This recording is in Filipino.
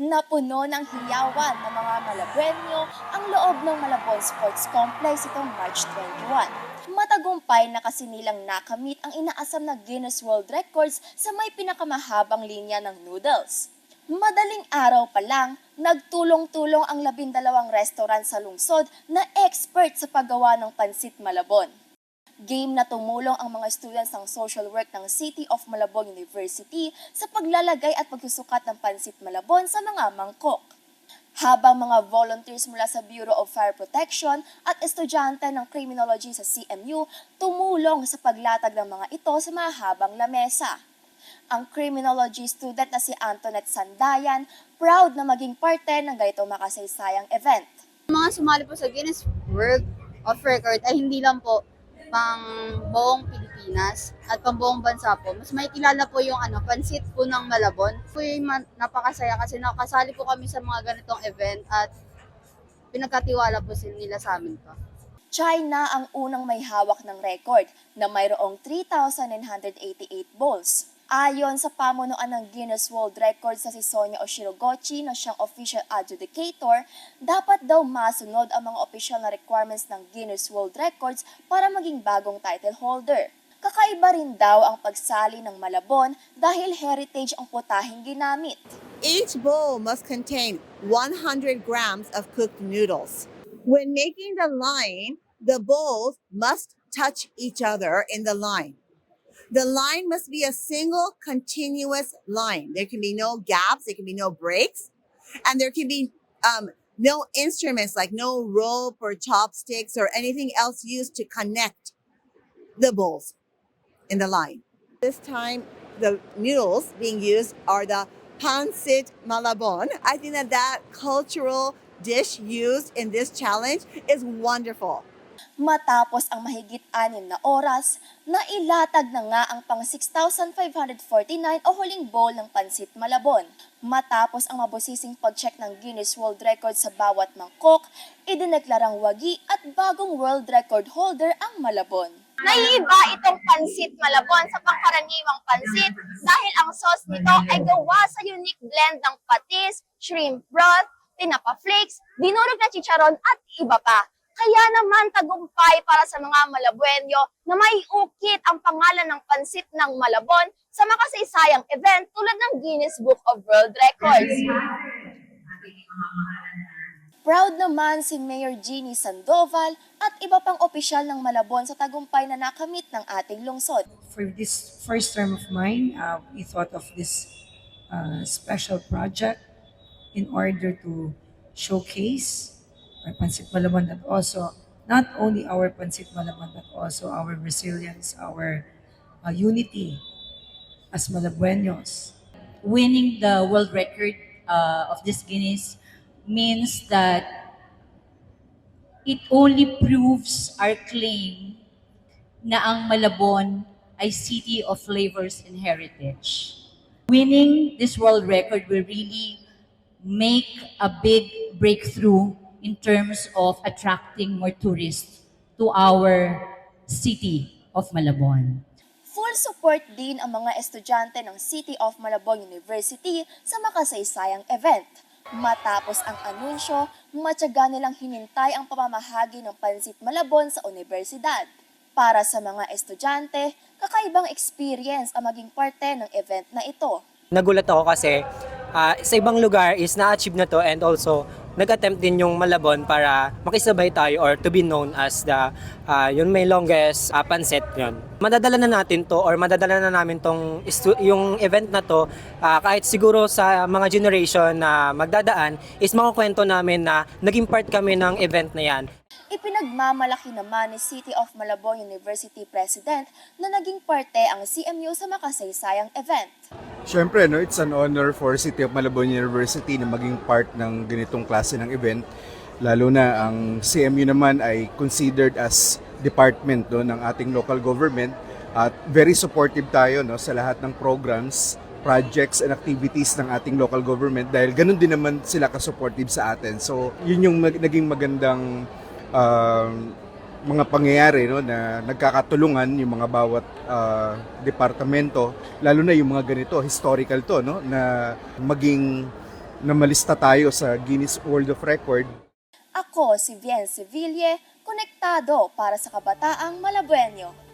Napuno ng hiyawan ng mga Malabuenyo ang loob ng Malabon Sports Complex itong March 21. Matagumpay na kasinilang nakamit ang inaasam na Guinness World Records sa may pinakamahabang linya ng noodles. Madaling araw pa lang, nagtulong-tulong ang labindalawang restaurant sa lungsod na expert sa paggawa ng pansit Malabon. Game na tumulong ang mga students ng social work ng City of Malabon University sa paglalagay at pagsusukat ng pansit Malabon sa mga mangkok. Habang mga volunteers mula sa Bureau of Fire Protection at estudyante ng criminology sa CMU tumulong sa paglatag ng mga ito sa mahabang lamesa. Ang criminology student na si Antoinette Sandayan, proud na maging parte ng ganitong makasaysayang event. mga sumali po sa Guinness World of Record ay hindi lang po pang buong Pilipinas at pang buong bansa po. Mas may kilala po yung ano, pansit po ng Malabon. Po yung napakasaya kasi nakasali po kami sa mga ganitong event at pinagkatiwala po sila nila sa amin to. China ang unang may hawak ng record na mayroong 3,988 bowls. Ayon sa pamunuan ng Guinness World Records sa si Sonia Oshirogochi na siyang official adjudicator, dapat daw masunod ang mga official na requirements ng Guinness World Records para maging bagong title holder. Kakaiba rin daw ang pagsali ng Malabon dahil heritage ang putahing ginamit. Each bowl must contain 100 grams of cooked noodles. When making the line, the bowls must touch each other in the line. The line must be a single continuous line. There can be no gaps, there can be no breaks, and there can be um, no instruments like no rope or chopsticks or anything else used to connect the bowls in the line. This time, the noodles being used are the pancit malabon. I think that that cultural dish used in this challenge is wonderful. Matapos ang mahigit anim na oras, nailatag na nga ang pang 6,549 o huling bowl ng Pansit Malabon. Matapos ang mabusising pag-check ng Guinness World Record sa bawat mangkok, idineklarang wagi at bagong world record holder ang Malabon. Naiiba itong pansit malabon sa pangkaraniwang pansit dahil ang sauce nito ay gawa sa unique blend ng patis, shrimp broth, tinapa flakes, dinurog na chicharon at iba pa. Kaya naman tagumpay para sa mga Malabuenyo na may ukit ang pangalan ng pansit ng Malabon sa makasaysayang event tulad ng Guinness Book of World Records. Proud naman si Mayor Jeannie Sandoval at iba pang opisyal ng Malabon sa tagumpay na nakamit ng ating lungsod. for this first term of mine, uh, we thought of this uh, special project in order to showcase our Pansit Malabon and also not only our Pansit Malabon but also our resilience, our uh, unity as Malabuenos. winning the world record uh, of this Guinness means that it only proves our claim na ang Malabon ay city of flavors and heritage. Winning this world record will really make a big breakthrough in terms of attracting more tourists to our city of Malabon. Full support din ang mga estudyante ng City of Malabon University sa makasaysayang event. Matapos ang anunsyo, matyaga nilang hinintay ang pamamahagi ng Pansit Malabon sa universidad. Para sa mga estudyante, kakaibang experience ang maging parte ng event na ito. nagulat ako kasi ah, sa ibang lugar is na-achieve na to and also nag-attempt din yung Malabon para makisabay tayo or to be known as the ah, yun may longest uh, panset yun. Madadala na natin to or madadala na namin tong yung event na to ah, kahit siguro sa mga generation na magdadaan is makukwento namin na naging part kami ng event na yan. Ipinagmamalaki naman ni City of Malabon University President na naging parte ang CMU sa makasaysayang event. Siyempre, no, it's an honor for City of Malabon University na maging part ng ganitong klase ng event. Lalo na ang CMU naman ay considered as department no, ng ating local government at very supportive tayo no, sa lahat ng programs, projects and activities ng ating local government dahil ganun din naman sila ka-supportive sa atin. So, yun yung naging magandang um, mga pangyayari no na nagkakatulungan yung mga bawat ah, departamento lalo na yung mga ganito historical to no na maging na malista tayo sa Guinness World of Record. Ako si Vien Seville, konektado para sa kabataang Malabuenyo.